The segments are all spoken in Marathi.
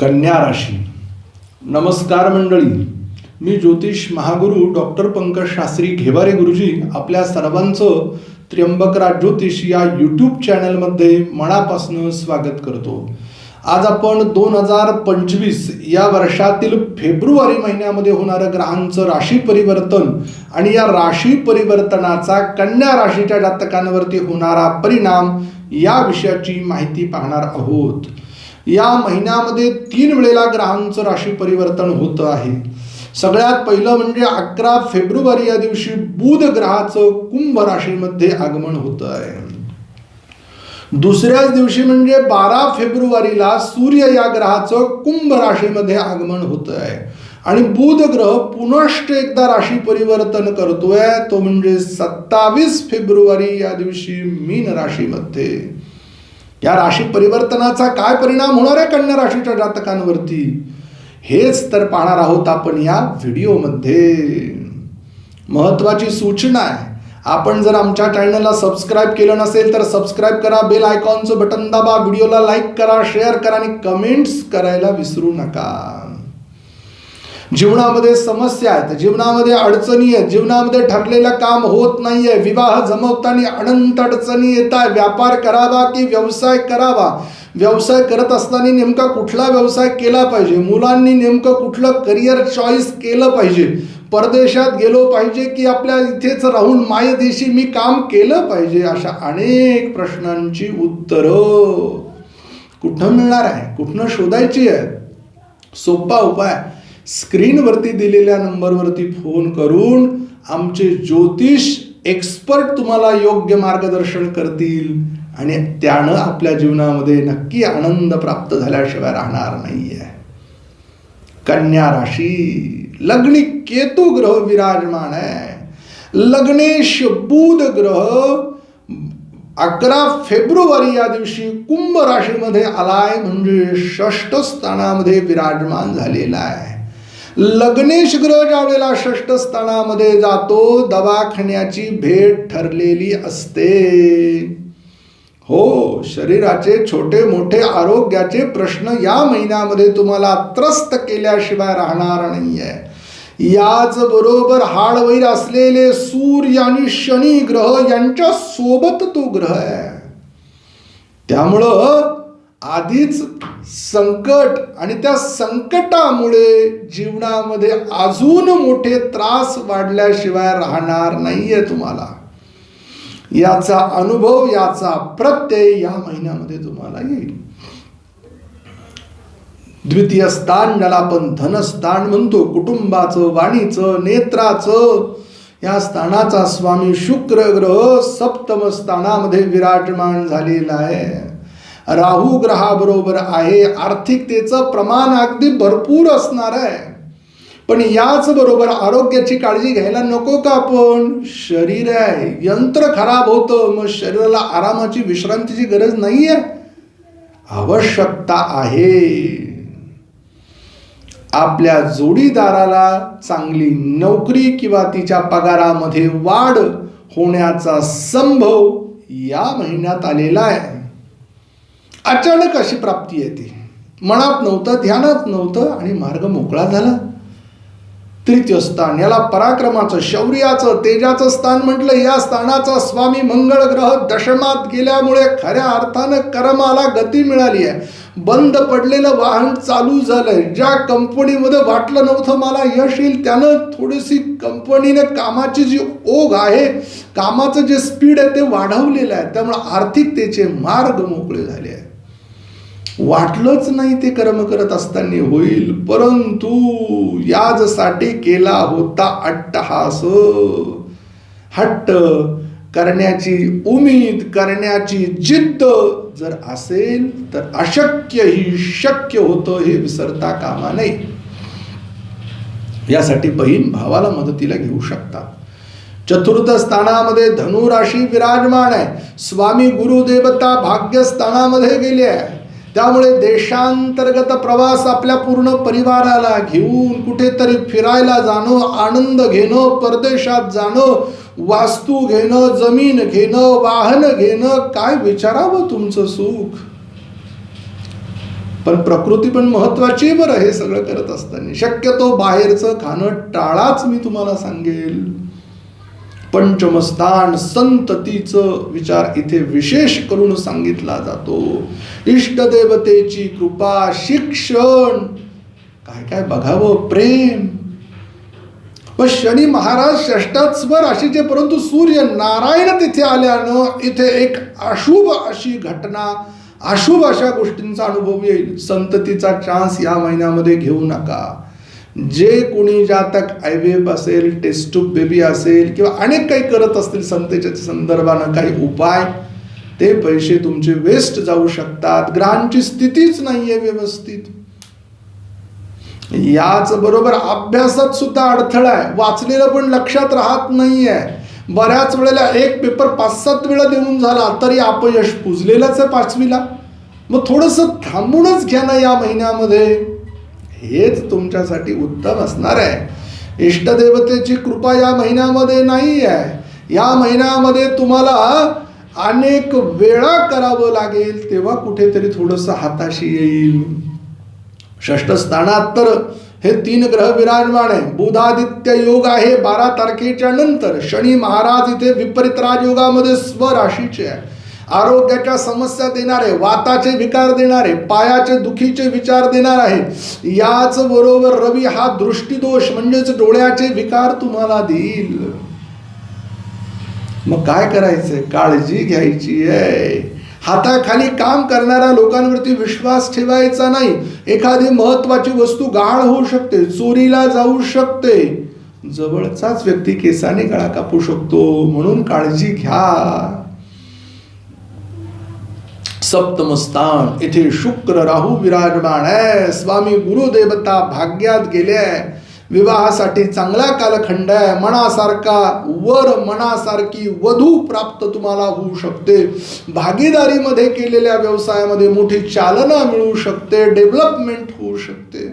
कन्या राशी. नमस्कार मंडळी. मी ज्योतिष महागुरू डॉक्टर पंकज शास्त्री घेवारे गुरुजी आपल्या सर्वांचं त्र्यंबकराज ज्योतिष या यूट्यूब चॅनलमध्ये मनापासून स्वागत करतो. आज आपण दोन हजार पंचवीस या वर्षातील फेब्रुवारी महिन्यामध्ये होणारं ग्रहांचं राशी परिवर्तन आणि या राशी परिवर्तनाचा कन्या राशीच्या जातकांवरती होणारा परिणाम या विषयाची माहिती पाहणार आहोत. या महिन्यामध्ये तीन वेळेला ग्रहांचं राशी परिवर्तन होतं आहे. सगळ्यात पहिलं म्हणजे अकरा फेब्रुवारी या दिवशी बुध ग्रहाचं कुंभ राशीमध्ये आगमन होतं आहे. दुसऱ्याच दिवशी म्हणजे बारा फेब्रुवारीला सूर्य या ग्रहाचं कुंभ राशीमध्ये आगमन होत आहे. आणि बुध ग्रह पुनश्च एकदा राशी परिवर्तन करतोय तो म्हणजे सत्तावीस फेब्रुवारी या दिवशी मीन राशीमध्ये. या राशी परिवर्तनाचा काय परिणाम होणार आहे कन्या राशीच्या जातकांवरती? हेच तर पाहणार आहोत आपण या व्हिडिओमध्ये. महत्वाची सूचना आहे. आपण जर आमच्या चॅनलला सबस्क्राईब केलं नसेल तर सबस्क्राईब करा बेल आयकॉनचं बटन दाबा व्हिडिओला लाईक करा शेअर करा आणि कमेंट्स करायला विसरू नका. जीवनामध्ये समस्या आहेत जीवनामध्ये अडचणी आहेत जीवनामध्ये ठरलेलं काम होत नाही आहे विवाह जमवताना अनंत अडचणी येत आहे व्यापार करावा की व्यवसाय करावा? व्यवसाय करत असताना नेमका कुठला व्यवसाय केला पाहिजे? मुलांनी नेमकं कुठलं करिअर चॉईस केलं पाहिजे? परदेशात गेलो पाहिजे की आपल्या इथेच राहून मायदेशी मी काम केलं पाहिजे? अशा अनेक प्रश्नांची उत्तरं कुठं मिळणार आहे? कुठनं शोधायची आहे सोपा उपाय स्क्रीनवरती दिलेल्या नंबरवरती फोन करून आमचे ज्योतिष एक्सपर्ट तुम्हाला योग्य मार्गदर्शन करतील आणि त्यानं आपल्या जीवनामध्ये नक्की आनंद प्राप्त झाल्याशिवाय राहणार नाहीये. कन्या राशी लग्नी केतू ग्रह विराजमान आहे. लग्नेश बुध ग्रह अकरा फेब्रुवारी या दिवशी कुंभ राशीमध्ये आलाय म्हणजे षष्ठ स्थानामध्ये विराजमान झालेला आहे. लग्नेश ग्रह ज्या वेळेला षष्ठ स्थानामध्ये जातो दवाखान्याची भेट ठरलेली असते. हो शरीराचे छोटे मोठे आरोग्याचे प्रश्न या महिन्यामध्ये तुम्हाला त्रस्त केल्याशिवाय राहणार नाहीये. याच बरोबर हाडवैर असलेले सूर्य आणि शनी ग्रह यांच्या सोबत तो ग्रह आहे. त्यामुळं आधीच संकट आणि त्या संकटामुळे जीवनामध्ये अजून मोठे त्रास वाढल्याशिवाय राहणार नाहीये तुम्हाला. याचा अनुभव याचा प्रत्यय या महिन्यामध्ये तुम्हाला येईल. द्वितीय स्थान ज्याला आपण धनस्थान म्हणतो. कुटुंबाचं वाणीचं नेत्राचं. या स्थानाचा स्वामी शुक्र ग्रह सप्तम स्थानामध्ये विराजमान झालेला आहे. राहू ग्रहाबरोबर आहे. आर्थिकतेचं प्रमाण अगदी भरपूर असणार आहे. पण याच बरोबर आरोग्याची काळजी घ्यायला नको का आपण? शरीर आहे. यंत्र खराब होतं मग शरीराला आरामाची विश्रांतीची गरज नाहीये. आवश्यकता आहे. आपल्या जोडीदाराला चांगली नोकरी किंवा तिच्या पगारामध्ये वाढ होण्याचा संभव या महिन्यात आलेला आहे. अचानक अशी प्राप्ती येते. मनात नव्हतं ध्यानात नव्हतं आणि मार्ग मोकळा झाला. तृतीय स्थान याला पराक्रमाचं शौर्याचं तेजाचं स्थान म्हटलं. या स्थानाचा स्वामी मंगळ ग्रह दशमात गेल्यामुळे खऱ्या अर्थानं कर्माला गती मिळाली आहे. बंद पडलेलं वाहन चालू झालंय. ज्या कंपनीमध्ये वाटलं नव्हतं मला यश येईल त्यानं थोडीशी कंपनीनं कामाची जी ओघ आहे कामाचं जे स्पीड आहे ते वाढवलेलं आहे. त्यामुळे आर्थिकतेचे मार्ग मोकळे झाले वाटलंच नाही ते कर्म करत असताना होईल परंतु याजसाठी केला होता अट्टहास. हट्ट करण्याची उमीद करण्याची जिद्द जर असेल तर अशक्य ही शक्य होतं हे विसरता कामा नये. यासाठी बहीण भावाला मदतीला घेऊ शकतात. चतुर्थ स्थानामध्ये धनुराशी विराजमान आहे. स्वामी गुरुदेवता भाग्यस्थानामध्ये गेले आहे. त्यामुळे देशांतर्गत प्रवास आपल्या पूर्ण परिवाराला घेऊन कुठेतरी फिरायला जाणं आनंद घेणं परदेशात जाणं वास्तू घेणं जमीन घेणं वाहन घेणं काय विचारावं तुमचं सुख? पण प्रकृती पण महत्वाची बरं हे सगळं करत असताना. शक्यतो बाहेरचं खाणं टाळाच मी तुम्हाला सांगेल. पंचमस्थान संततीचं विचार इथे विशेष करून सांगितला जातो. इष्टदेवतेची कृपा शिक्षण. काय काय बघावं? प्रेम. व शनी महाराज षष्टात स्वर राशीचे परंतु सूर्य नारायण तिथे आल्यानं इथे एक अशुभ अशी घटना अशुभ अशा गोष्टींचा अनुभव येईल. संततीचा चान्स या महिन्यामध्ये घेऊ नका. जे कोणी जातक आयव्हीएफ असेल टेस्ट ट्यूब बेबी असेल किंवा अनेक काही करत असतील संतेच्या संदर्भानं काही उपाय ते पैसे तुमचे वेस्ट जाऊ शकतात. ग्रहांची स्थितीच नाहीये व्यवस्थित. याच बरोबर अभ्यासात सुद्धा अडथळा आहे. वाचलेलं पण लक्षात राहत नाहीये. बऱ्याच वेळेला एक पेपर पाच सात वेळा देऊन झाला तरी अपयश पुजलेलंच आहे पाचवीला. मग थोडंसं थांबूनच घ्या ना या महिन्यामध्ये. हेच तुमच्यासाठी उत्तम असणार आहे. इष्टदेवतेची कृपा या महिन्यामध्ये नाही आहे. या महिन्यामध्ये तुम्हाला अनेक वेळा करावं लागेल तेव्हा कुठेतरी थोडंसं हाताशी येईल. षष्ठ स्थानात तर हे तीन ग्रह विराजमान आहे. बुधादित्य योग आहे बारा तारखेच्या नंतर. शनी महाराज इथे विपरीत राजयोगामध्ये स्वराशीचे आहे. आरोग्याच्या समस्या देणारे वाताचे विकार देणारे पायाचे दुखीचे विचार देणार आहे याच बरोबर रवी हा दृष्टीदोष म्हणजेच डोळ्याचे विकार तुम्हाला देईल. मग काय करायचंय? काळजी घ्यायची आहे. हाताखाली काम करणाऱ्या लोकांवरती विश्वास ठेवायचा नाही. एखादी महत्वाची वस्तू गाळ होऊ शकते चोरीला जाऊ शकते. जवळचाच व्यक्ती केसाने गळा कापू शकतो म्हणून काळजी घ्या. सप्तम स्थान येथे शुक्र राहू विराजमान आहे. स्वामी गुरुदेवता भाग्यात गेले विवाहासाठी चांगला कालखंड आहे. मनासारखा वर मनासारखी वधू प्राप्त तुम्हाला होऊ शकते. भागीदारीमध्ये केलेल्या व्यवसायामध्ये मोठी चालना मिळू शकते. डेव्हलपमेंट होऊ शकते.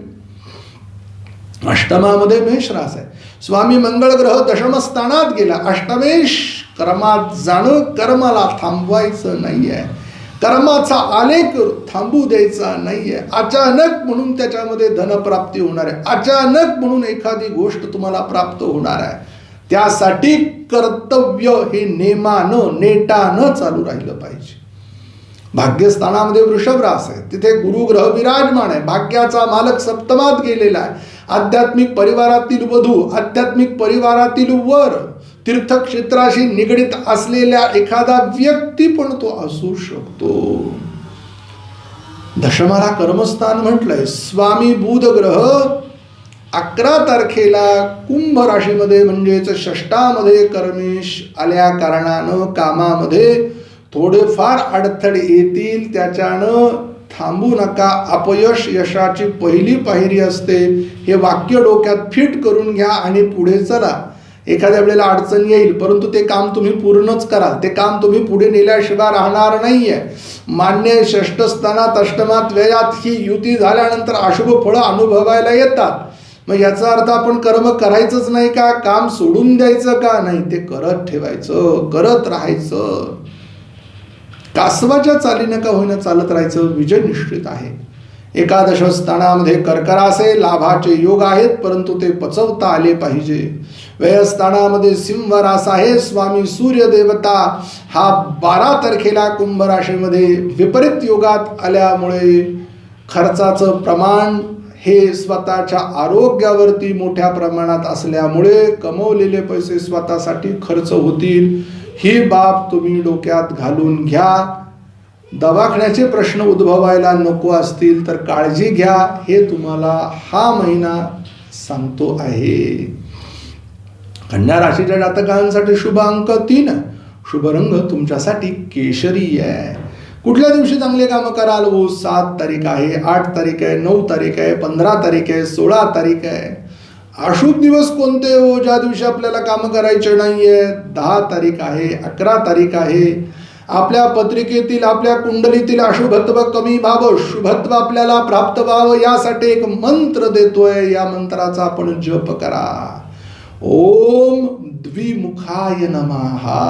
अष्टमामध्ये मेषरास आहे. स्वामी मंगळ ग्रह दशमस्थानात गेला. अष्टमेश कर्मात जाणं कर्माला थांबवायचं नाही आहे कर्माचा आलेख थांबू द्यायचा नाहीये. अचानक म्हणून त्याच्यामध्ये धनप्राप्ती होणार आहे. अचानक म्हणून एखादी गोष्ट तुम्हाला प्राप्त होणार आहे. त्यासाठी कर्तव्य हे नेमानं नेटानं चालू राहिलं पाहिजे. भाग्यस्थानामध्ये वृषभ रास आहे. तिथे गुरुग्रह विराजमान आहे. भाग्याचा मालक सप्तमात गेलेला आहे. आध्यात्मिक परिवारातील वधू आध्यात्मिक परिवारातील वर तीर्थक्षेत्राशी निगडीत असलेल्या एखादा व्यक्ती पण तो असू शकतो. दशमाला कर्मस्थान म्हटलंय स्वामी बुध ग्रह अकरा तारखेला कुंभ राशीमध्ये म्हणजेच षष्टामध्ये कर्मेश आल्या कारणानं कामामध्ये थोडेफार अडथळे येतील त्याच्यानं थांबू नका अपयश यशाची पहिली पायरी असते. हे वाक्य डोक्यात फिट करून घ्या आणि पुढे चला. एखाद्या वेळेला अडचण येईल परंतु ते काम तुम्ही पूर्णच कराल. ते काम तुम्ही पुढे नेल्याशिवाय राहणार नाहीये. मान्य षष्टस्थानात अष्टमात व्ययात ही युती झाल्यानंतर अशुभ फळं अनुभवायला येतात. मग याचा अर्थ आपण कर्म करायचंच नाही का? काम सोडून द्यायचं का? नाही ते करत ठेवायचं करत राहायचं. कासवाच्या चालीनं का होईना चालत राहायचं? विजय निश्चित आहे. एकादश स्थानामध्ये कर्करासे लाभाचे योग आहेत परंतु ते पचवता आले पाहिजे. व्ययस्थानामध्ये सिंह रास आहे स्वामी सूर्यदेवता. हा बारा तारखेला कुंभ राशीमध्ये विपरीत योगात आल्यामुळे खर्चाचं प्रमाण हे स्वतःच्या आरोग्यावरती मोठ्या प्रमाणात असल्यामुळे कमवलेले पैसे स्वतःसाठी खर्च होतील. ही बाब तुम्ही डोक्यात घालून घ्या. दवाखान्याचे प्रश्न उद्भवायला नको असतील तर काळजी घ्या. हे तुम्हाला हा महिना सांगतो आहे. कन्या राशीच्या जातकांसाठी शुभ अंक तीन. शुभ रंग तुमच्यासाठी केशरी आहे. कुठल्या दिवशी चांगले कामं कराल? हो सात तारीख आहे आठ तारीख आहे नऊ तारीख आहे पंधरा तारीख आहे सोळा तारीख आहे. अशुभ दिवस कोणते हो? ज्या दिवशी आपल्याला कामं करायचे नाहीये. दहा तारीख आहे अकरा तारीख आहे. आपल्या पत्रिकेतील आपल्या कुंडलीतील अशुभत्व कमी व्हावं. शुभत्व आपल्याला प्राप्त व्हावं. यासाठी एक मंत्र देतोय. या मंत्राचा आपण जप करा. ओम द्विमुखाय नमहा